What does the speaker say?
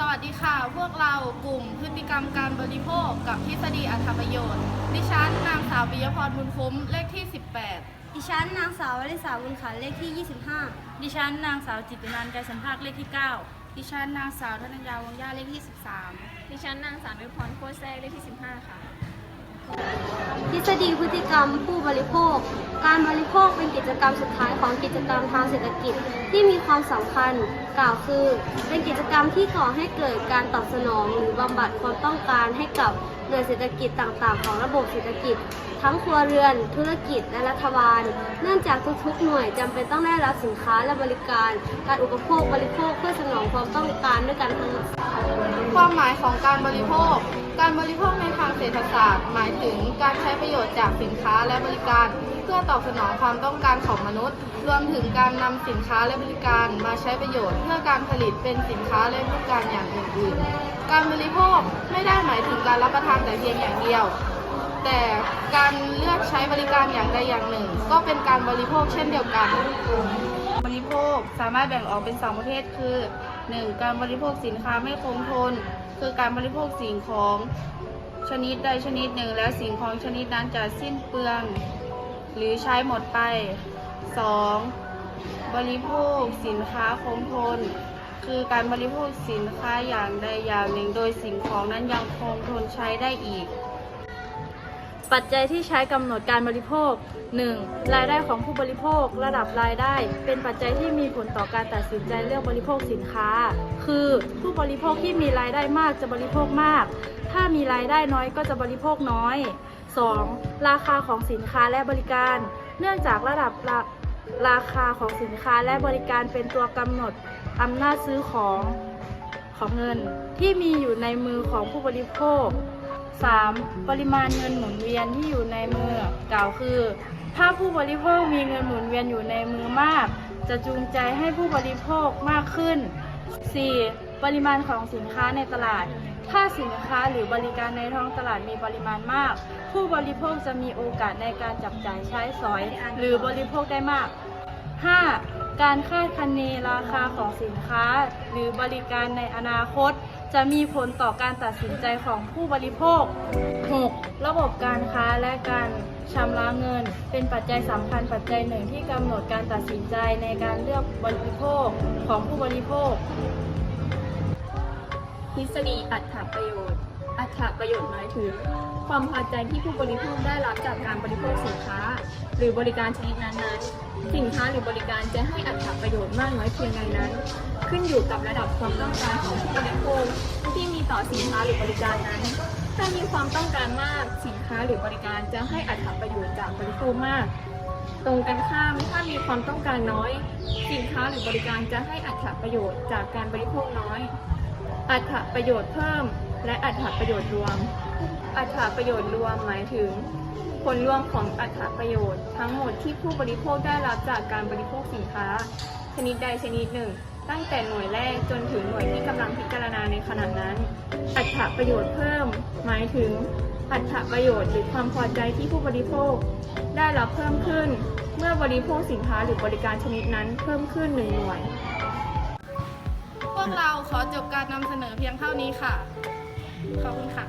สวัสดีค่ะ พวกเรากลุ่มพฤติกรรมการบริโภคกับทฤษฎีอัตประโยชน์ ดิฉันนางสาวปิยพรบุญคุ้มเลขที่ 18 ดิฉันนางสาววริษาบุญขันเลขที่ 25 ดิฉันนางสาวจิตตินันท์ไกรสันภาคเลขที่ 9 ดิฉันนางสาวธนัญญาวงย่าเลขที่ 13 ดิฉันนางสาวนุพรโคตรแซ่เลขที่ 15 ค่ะท ฤษฎีพฤติกรรมผู้บริโภค การบริโภคเป็นกิจกรรมสุดท้ายของกิจกรรมทางเศรษฐกิจที่มีความสำคัญ กล่าวคือ เป็นกิจกรรมที่ก่อให้เกิดการตอบสนอง หรือบำบัดความต้องการให้กับหน่วยเศรษฐกิจต่างๆ ของระบบเศรษฐกิจ ทั้งครัวเรือน ธุรกิจและรัฐบาล เนื่องจากทุกๆหน่วยจำเป็นต้องได้รับสินค้าและบริการ การอุปโภคบริโภคเพื่อสนองความต้องการด้วยกันทั้งหมดความหมายของการบริโภค การบริโภคในทางเศรษฐศาสตร์ หมายถึงการใช้ประโยชน์จากสินค้าและบริการ เพื่อตอบสนองความต้องการของมนุษย์ รวมถึงการนำสินค้าและบริการมาใช้ประโยชน์ เพื่อการผลิตเป็นสินค้าและบริการอย่างอื่นๆ การบริโภคไม่ได้หมายถึงการรับประทานแต่เพียงอย่างเดียว แต่การเลือกใช้บริการอย่างใดอย่างหนึ่ง ก็เป็นการบริโภคเช่นเดียวกันบริโภคสามารถแบ่งออกเป็น 2 ประเภทคือ 1. การบริโภคสินค้าไม่คงทน คือการบริโภคสิ่งของชนิดใดชนิดหนึ่ง แล้วสิ่งของชนิดนั้นจะสิ้นเปลือง หรือใช้หมดไป 2. บริโภคสินค้าคงทน คือการบริโภคสินค้าอย่างใดอย่างหนึ่ง โดยสิ่งของนั้นยังคงทนใช้ได้อีก ปัจจัยที่ใช้กำหนดการบริโภค 1. รายได้ของผู้บริโภค ระดับรายได้ เป็นปัจจัยที่มีผลต่อการตัดสินใจเลือกบริโภคสินค้า คือผู้บริโภคที่มีรายได้มากจะบริโภคมาก ถ้ามีรายได้น้อยก็จะบริโภคน้อย 2. ราคาของสินค้าและบริการ เนื่องจากระดับราราคาของสินค้าและบริการเป็นตัวกำหนดอำนาจซื้อของของเงินที่มีอยู่ในมือของผู้บริโภค 3. ปริมาณเงินหมุนเวียนที่อยู่ในมือกล่าวคือ ถ้าผู้บริโภคมีเงินหมุนเวียนอยู่ในมือมาก จะจูงใจให้ผู้บริโภคมากขึ้น 4. ปริมาณของสินค้าในตลาด ถ้าสินค้าหรือบริการในท้องตลาดมีปริมาณมาก ผู้บริโภคจะมีโอกาสในการจับจ่ายใช้สอย หรือบริโภคได้มาก 5. การคาดคะเนราคาของสินค้า หรือบริการในอนาคต จะมีผลต่อการตัดสินใจของผู้บริโภค 6. ระบบการค้าและการชำระเงิน เป็นปัจจัยสำคัญปัจจัยหนึ่งที่กำหนดการตัดสินใจในการเลือกบริโภคของผู้บริโภคทฤษฎีอัตถประโยชน์ อัตถประโยชน์หมายถึงความพอใจที่ผู้บริโภคได้รับจากการบริโภคสินค้า หรือบริการชนิดนั้นๆ สินค้าหรือบริการจะให้อัตถประโยชน์มากน้อยเพียงใดนั้น ขึ้นอยู่กับระดับความต้องการของผู้บริโภคที่มีต่อสินค้าหรือบริการนั้น ถ้ามีความต้องการมากสินค้าหรือบริการจะให้อัตถประโยชน์จากบริโภคมาก ตรงกันข้ามถ้ามีความต้องการน้อย สินค้าหรือบริการจะให้อัตถประโยชน์จากการบริโภคน้อย อัตถประโยชน์เพิ่ม และอัตถประโยชน์รวม อัตถประโยชน์รวมหมายถึง ผลรวมของอัตถประโยชน์ ทั้งหมดที่ผู้บริโภคได้รับจากการบริโภคสินค้า ชนิดใดชนิดหนึ่ง ตั้งแต่หน่วยแรกจนถึงหน่วยที่กำลังพิจารณาในขณะนั้น อัตถประโยชน์เพิ่ม หมายถึง อัตถประโยชน์หรือความพอใจที่ผู้บริโภค ได้รับเพิ่มขึ้น เมื่อบริโภคสินค้าหรือบริการชนิดนั้นเพิ่มขึ้นหนึ่งหน่วย พวกเราขอจบการนำเสนอเพียงเท่านี้ค่ะ ขอบคุณค่ะ